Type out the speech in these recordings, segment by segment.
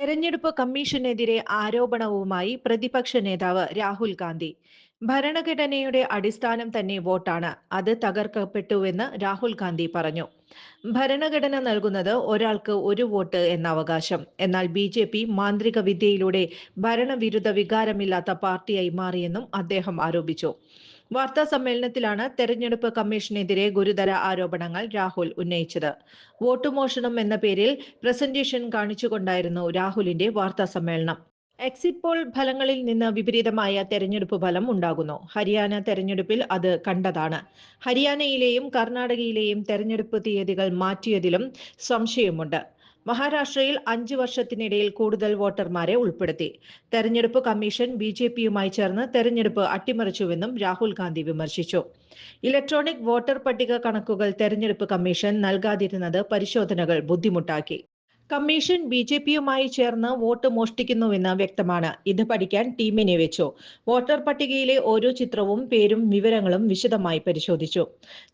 തെരഞ്ഞെടുപ്പ് കമ്മീഷനെതിരെ ആരോപണവുമായി പ്രതിപക്ഷ നേതാവ് രാഹുൽ ഗാന്ധി. ഭരണഘടനയുടെ അടിസ്ഥാനം തന്നെ വോട്ടാണ്. അത് തകർക്കപ്പെട്ടുവെന്ന് രാഹുൽ ഗാന്ധി പറഞ്ഞു. ഭരണഘടന നൽകുന്നത് ഒരാൾക്ക് ഒരു വോട്ട് എന്ന അവകാശം എന്നാൽ ബി ജെ പി മാന്ത്രിക വിദ്യയിലൂടെ ഭരണവിരുദ്ധ വികാരമില്ലാത്ത പാർട്ടിയായി മാറിയെന്നും അദ്ദേഹം ആരോപിച്ചു. വാർത്താ സമ്മേളനത്തിലാണ് തെരഞ്ഞെടുപ്പ് കമ്മീഷനെതിരെ ഗുരുതര ആരോപണങ്ങൾ രാഹുൽ ഉന്നയിച്ചത്. വോട്ട് മോഷണം എന്ന പേരിൽ പ്രസന്റേഷൻ കാണിച്ചുകൊണ്ടായിരുന്നു രാഹുലിന്റെ വാർത്താ സമ്മേളനം. എക്സിറ്റ് പോൾ ഫലങ്ങളിൽ നിന്ന് വിപരീതമായ തെരഞ്ഞെടുപ്പ് ഫലം ഉണ്ടാകുന്നു. ഹരിയാന തെരഞ്ഞെടുപ്പിൽ അത് കണ്ടതാണ്. ഹരിയാനയിലെയും കർണാടകയിലെയും തെരഞ്ഞെടുപ്പ് തീയതികൾ മാറ്റിയതിലും സംശയമുണ്ട്. മഹാരാഷ്ട്രയിൽ അഞ്ച് വർഷത്തിനിടയിൽ കൂടുതൽ വോട്ടർമാരെ ഉൾപ്പെടുത്തി. തെരഞ്ഞെടുപ്പ് കമ്മീഷൻ ബി ജെ പിയുമായി ചേർന്ന് തെരഞ്ഞെടുപ്പ് അട്ടിമറിച്ചുവെന്നും രാഹുൽ ഗാന്ധി വിമർശിച്ചു. ഇലക്ട്രോണിക് വോട്ടർ പട്ടിക കണക്കുകൾ തെരഞ്ഞെടുപ്പ് കമ്മീഷൻ നൽകാതിരുന്നത് പരിശോധനകൾ ബുദ്ധിമുട്ടാക്കി. കമ്മീഷൻ ബി ജെ പിയുമായി ചേർന്ന് വോട്ട് മോഷ്ടിക്കുന്നുവെന്ന് വ്യക്തമാണ്. ഇത് പഠിക്കാൻ ടീമിനെ വെച്ചു. വോട്ടർ പട്ടികയിലെ ഓരോ ചിത്രവും പേരും വിവരങ്ങളും വിശദമായി പരിശോധിച്ചു.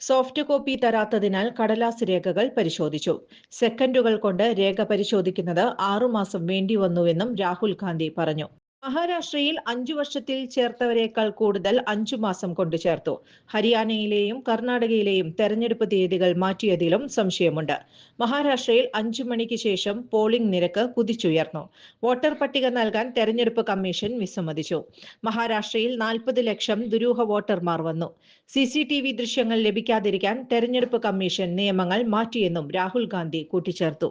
സോഫ്റ്റ് കോപ്പി തരാത്തതിനാൽ കടലാസ് രേഖകൾ പരിശോധിച്ചു. സെക്കൻഡുകൾ കൊണ്ട് രേഖ പരിശോധിക്കുന്നത് ആറുമാസം വേണ്ടിവന്നുവെന്നും രാഹുൽ ഗാന്ധി പറഞ്ഞു. മഹാരാഷ്ട്രയിൽ അഞ്ചു വർഷത്തിൽ ചേർത്തവരെക്കാൾ കൂടുതൽ അഞ്ചു മാസം കൊണ്ട് ചേർത്തു. ഹരിയാനയിലെയും കർണാടകയിലെയും തെരഞ്ഞെടുപ്പ് തീയതികൾ മാറ്റിയതിലും സംശയമുണ്ട്. മഹാരാഷ്ട്രയിൽ അഞ്ചു മണിക്ക് ശേഷം പോളിംഗ് നിരക്ക് കുതിച്ചുയർന്നു. വോട്ടർ പട്ടിക നൽകാൻ തെരഞ്ഞെടുപ്പ് കമ്മീഷൻ വിസമ്മതിച്ചു. മഹാരാഷ്ട്രയിൽ നാൽപ്പത് ലക്ഷം ദുരൂഹ വോട്ടർമാർ വന്നു. സി സി ടി വി ദൃശ്യങ്ങൾ ലഭിക്കാതിരിക്കാൻ തെരഞ്ഞെടുപ്പ് കമ്മീഷൻ നിയമങ്ങൾ മാറ്റിയെന്നും രാഹുൽ ഗാന്ധി കൂട്ടിച്ചേർത്തു.